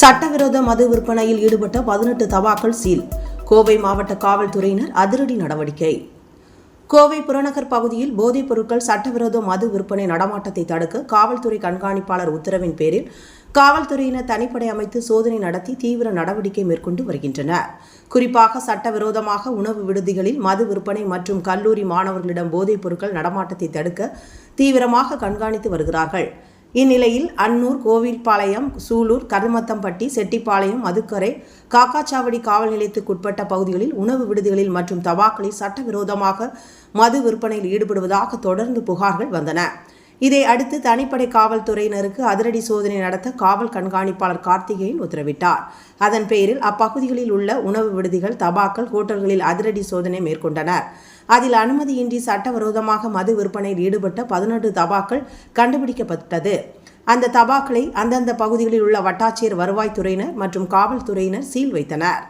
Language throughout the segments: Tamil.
சட்டவிரோத மது விற்பனையில் ஈடுபட்ட பதினெட்டு தபாக்கள் சீல். கோவை மாவட்ட காவல்துறையினர் அதிரடி நடவடிக்கை. கோவை புறநகர் பகுதியில் போதைப் பொருட்கள் சட்டவிரோத மது விற்பனை நடமாட்டத்தை தடுக்க காவல்துறை கண்காணிப்பாளர் உத்தரவின் பேரில் காவல்துறையினர் தனிப்படை அமைத்து சோதனை நடத்தி தீவிர நடவடிக்கை மேற்கொண்டு வருகின்றனர். குறிப்பாக சட்டவிரோதமாக உணவு விடுதிகளில் மது விற்பனை மற்றும் கல்லூரி மாணவர்களிடம் போதைப் பொருட்கள் நடமாட்டத்தை தடுக்க தீவிரமாக கண்காணித்து வருகிறார்கள். இந்நிலையில் அன்னூர் கோவில்பாளையம் சூலூர் கருமத்தம்பட்டி செட்டிப்பாளையம் மதுக்கரை காக்காச்சாவடி காவல் நிலையத்துக்குட்பட்ட பகுதிகளில் உணவு விடுதிகளில் மற்றும் தபாக்களில் சட்டவிரோதமாக மது விற்பனையில் ஈடுபடுவதாக தொடர்ந்து புகார்கள் வந்தன. இதை அடுத்து தனிப்படை காவல்துறையினருக்கு அதிரடி சோதனை நடத்த காவல் கண்காணிப்பாளர் கார்த்திகேயன் உத்தரவிட்டார். அதன் பேரில் அப்பகுதிகளில் உள்ள உணவு விடுதிகள் தபாக்கள் ஹோட்டல்களில் அதிரடி சோதனை மேற்கொண்டனர். அதில் அனுமதியின்றி சட்டவிரோதமாக மது விற்பனையில் ஈடுபட்ட பதினெட்டு தபாக்கள் கண்டுபிடிக்கப்பட்டது. அந்த தபாக்களை அந்தந்த பகுதிகளில் உள்ள வட்டாட்சியர் வருவாய்த்துறையினர் மற்றும் காவல்துறையினர் சீல் வைத்தனர்.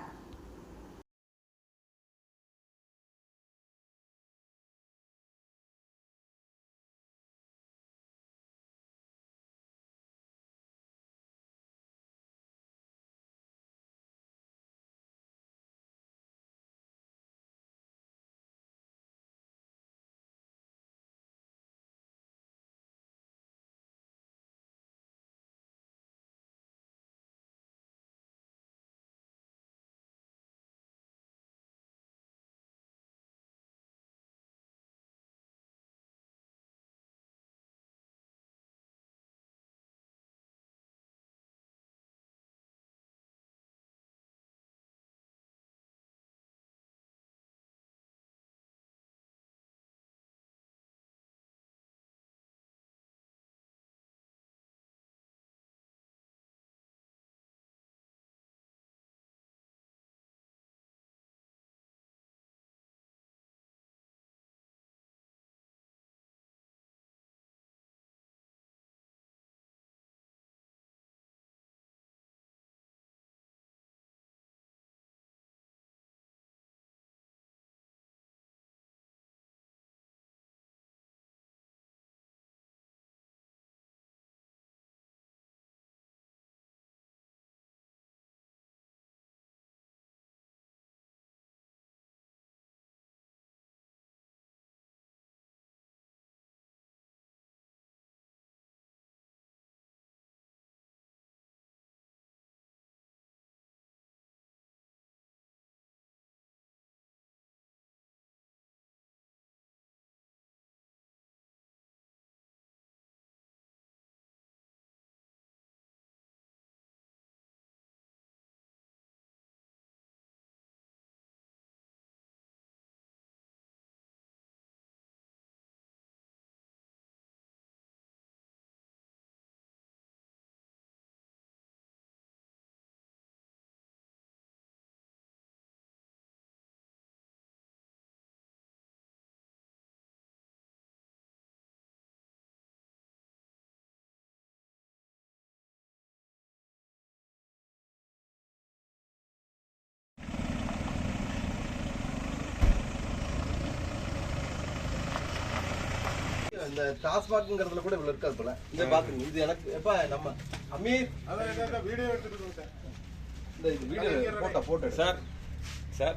இந்த டாஸ்மாக்ங்கிறதுல கூட இவ்வளவு இருக்காது போல. இந்த பாத்துங்க இது எனக்கு எப்ப நம்ம அமீர் வீடியோ எடுத்துட்டு இந்த இது video photo photo sir sir.